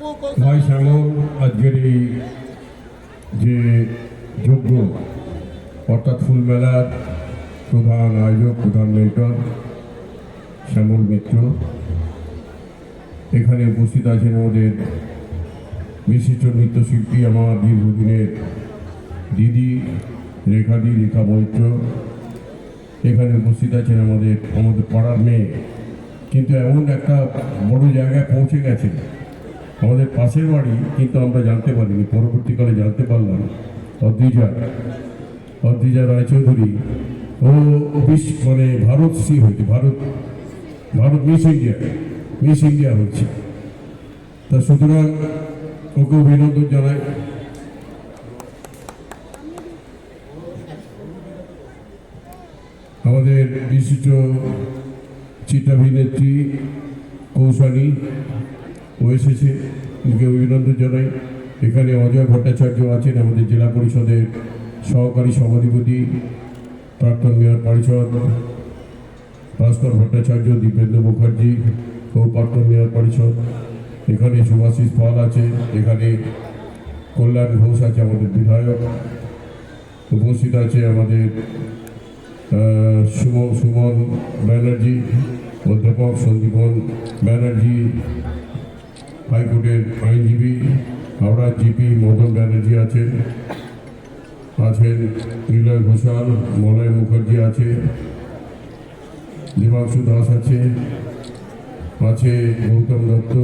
ভাই শ্যামল আজকের এই যে যজ্ঞ, অর্থাৎ ফুলমেলার প্রধান আয়োজক, প্রধান মেন্টর শ্যামল মিত্র, এখানে উপস্থিত আছেন আমাদের বিশিষ্ট নৃত্যশিল্পী, আমার দীর্ঘদিনের দিদি রেখাদি রেখা মৈত্র। এখানে উপস্থিত আছেন আমাদের আমাদের পাড়ার মেয়ে। কিন্তু এমন একটা বড় জায়গায় পৌঁছে গেছে। আমাদের পাশের বাড়ি, কিন্তু আমরা জানতে পারিনি, পরবর্তীকালে জানতে পারলাম, অদ্রিজা অদ্রিজা রায়চৌধুরী, ও বিশ্ব মানে ভারত শ্রী হয়েছে, Bharat Bharat miss India miss India হচ্ছে। তা সুতরাং ওকে অভিনন্দন জানাই। আমাদের বিশিষ্ট চিত্রাভিনেত্রী কৌশানী ও এসেছে ওকে অভিনন্দন জানাই। এখানে অজয় ভট্টাচার্য আছেন আমাদের জেলা পরিষদের সহকারী সভাধিপতি, প্রাক্তন মেয়র পরিষদ ভাস্কর ভট্টাচার্য দীপেন্দ্র মুখার্জি ও প্রাক্তন মেয়র পরিষদ। এখানে সুভাষিস পাল আছে, এখানে কল্যাণ ঘোষ আছে আমাদের বিধায়ক। উপস্থিত আছে আমাদের সুমন সুমন ব্যানার্জি, অধ্যাপক সন্দীপন ব্যানার্জি হাইকোর্টের আইনজীবী হাওড়া জিপি মদন ব্যানার্জি আছেন আছেন নিলয় ঘোষাল, মলয় মুখার্জি আছে, দেবাংশু দাস আছে আছে গৌতম দত্ত